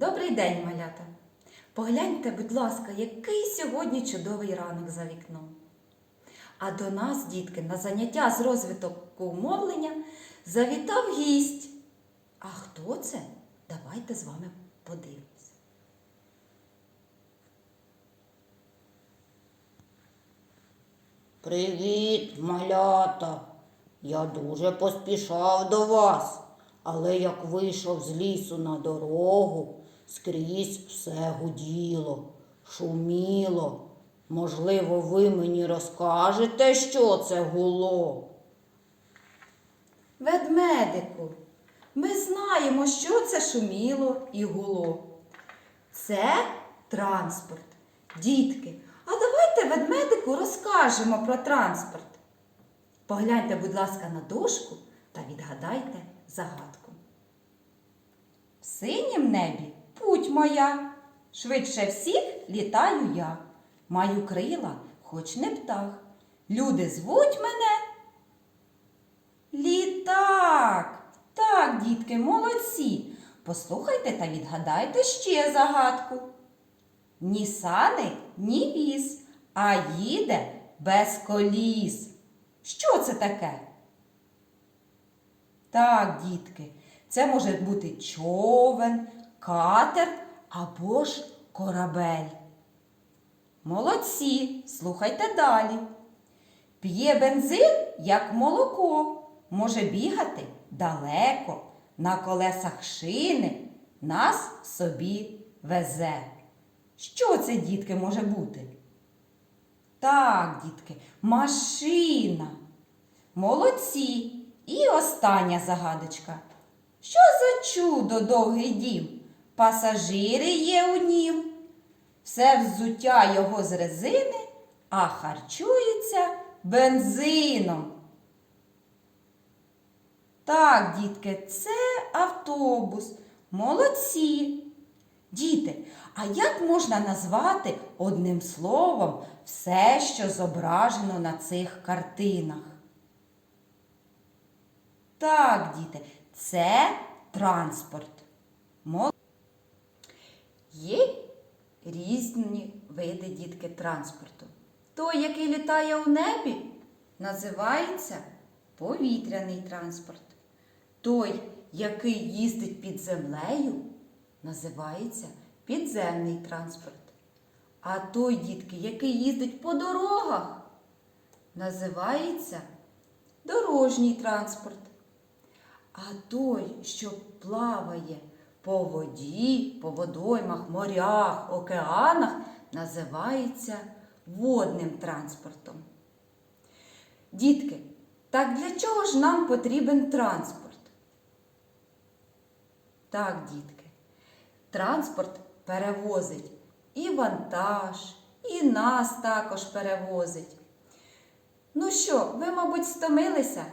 Добрий день, малята! Погляньте, будь ласка, який сьогодні чудовий ранок за вікном. А до нас, дітки, на заняття з розвитку мовлення завітав гість. А хто це? Давайте з вами подивимось. Привіт, малята. Я дуже поспішав до вас, але як вийшов з лісу на дорогу, скрізь все гуділо, шуміло. Можливо, ви мені розкажете, що це гуло? Ведмедику, ми знаємо, що це шуміло і гуло. Це транспорт. Дітки, а давайте ведмедику розкажемо про транспорт. Погляньте, будь ласка, на дошку та відгадайте загадку. В синім небі путь моя, швидше всіх літаю я. Маю крила, хоч не птах. Люди звуть мене Літак! Так, дітки, молодці. Послухайте та відгадайте ще загадку. Ні сани, ні віз, а їде без коліс. Що це таке? Так, дітки, це може бути човен, катер або ж корабель. Молодці, слухайте далі. П'є бензин, як молоко, може бігати далеко, на колесах шини нас собі везе. Що це, дітки, може бути? Так, дітки, машина. Молодці. І остання загадочка. Що за чудо довгий дім? Пасажири є у нім. Все взуття його з резини, а харчується бензином. Так, дітки, це автобус. Молодці. Діти, а як можна назвати одним словом все, що зображено на цих картинах? Так, діти, це транспорт. Різні види дітки транспорту. Той, який літає у небі, називається повітряний транспорт. Той, який їздить під землею, називається підземний транспорт. А той, дітки, який їздить по дорогах, називається дорожній транспорт. А той, що плаває по воді, по водоймах, морях, океанах, називається водним транспортом. Дітки, так для чого ж нам потрібен транспорт? Так, дітки, транспорт перевозить і вантаж, і нас також перевозить. Ну що, ви, мабуть, стомилися?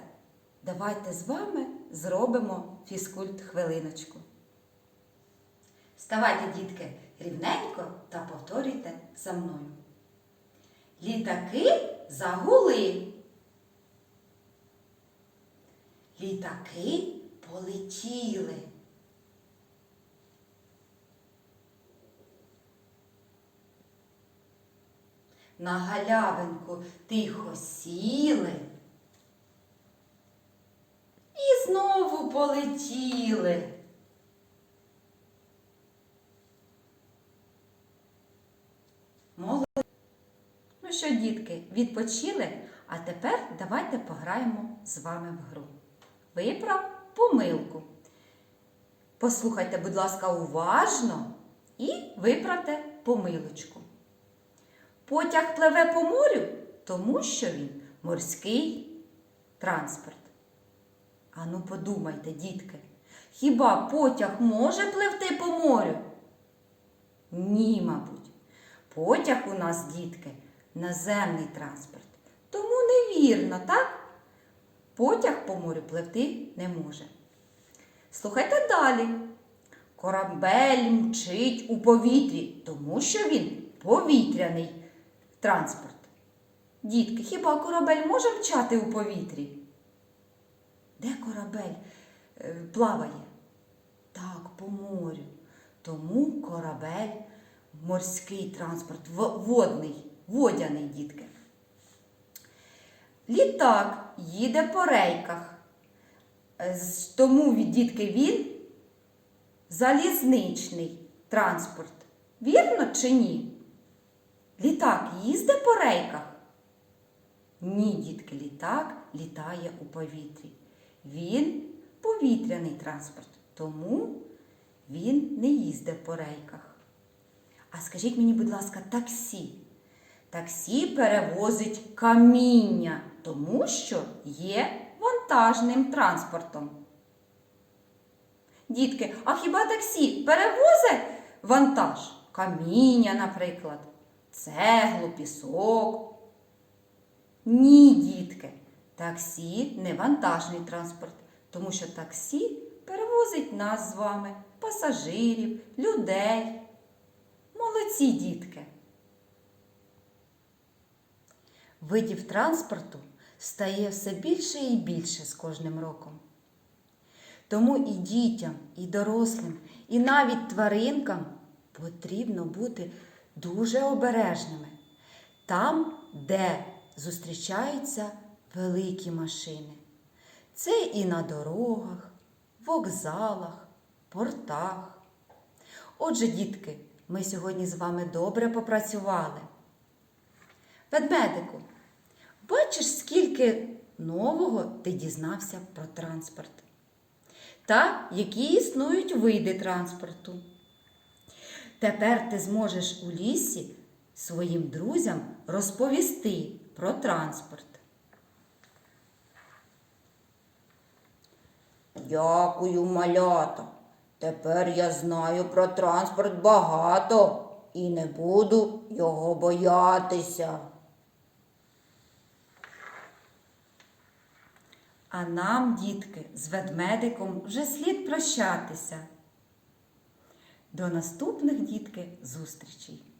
Давайте з вами зробимо фізкульт хвилиночку. Вставайте, дітки, рівненько та повторюйте за мною. Літаки загули. Літаки полетіли. На галявинку тихо сіли. І знову полетіли. Молодці. Ну що, дітки, відпочили, а тепер давайте пограємо з вами в гру. Виправ помилку. Послухайте, будь ласка, уважно і виправте помилочку. Потяг пливе по морю, тому що він морський транспорт. Ану, подумайте, дітки, хіба потяг може пливти по морю? Ні, мабуть. Потяг у нас, дітки, наземний транспорт. Тому невірно, так? Потяг по морю пливти не може. Слухайте далі. Корабель мчить у повітрі, тому що він повітряний транспорт. Дітки, хіба корабель може мчати у повітрі? Де корабель е, плаває? Так, по морю. Тому корабель, морський транспорт, водний, водяний, дітки. Літак їде по рейках. Е, Тому дітки він залізничний транспорт. Вірно чи ні? Літак їздить по рейках? Ні, дітки, літак літає у повітрі. Він повітряний транспорт, тому він не їздить по рейках. А скажіть мені, будь ласка, таксі. Таксі перевозить каміння, тому що є вантажним транспортом. Дітки, а хіба таксі перевозить вантаж? Каміння, наприклад, цеглу, пісок. Ні, дітки, таксі не вантажний транспорт, тому що таксі перевозить нас з вами, пасажирів, людей. Молодці, дітки. Видів транспорту стає все більше і більше з кожним роком. Тому і дітям, і дорослим, і навіть тваринкам потрібно бути дуже обережними. Там, де зустрічаються великі машини. Це і на дорогах, вокзалах, портах. Отже, дітки, ми сьогодні з вами добре попрацювали. Ведмедику, бачиш, скільки нового ти дізнався про транспорт? Та які існують види транспорту. Тепер ти зможеш у лісі своїм друзям розповісти про транспорт. Дякую, малята. Тепер я знаю про транспорт багато і не буду його боятися. А нам, дітки, з ведмедиком вже слід прощатися. До наступних, дітки, зустрічей!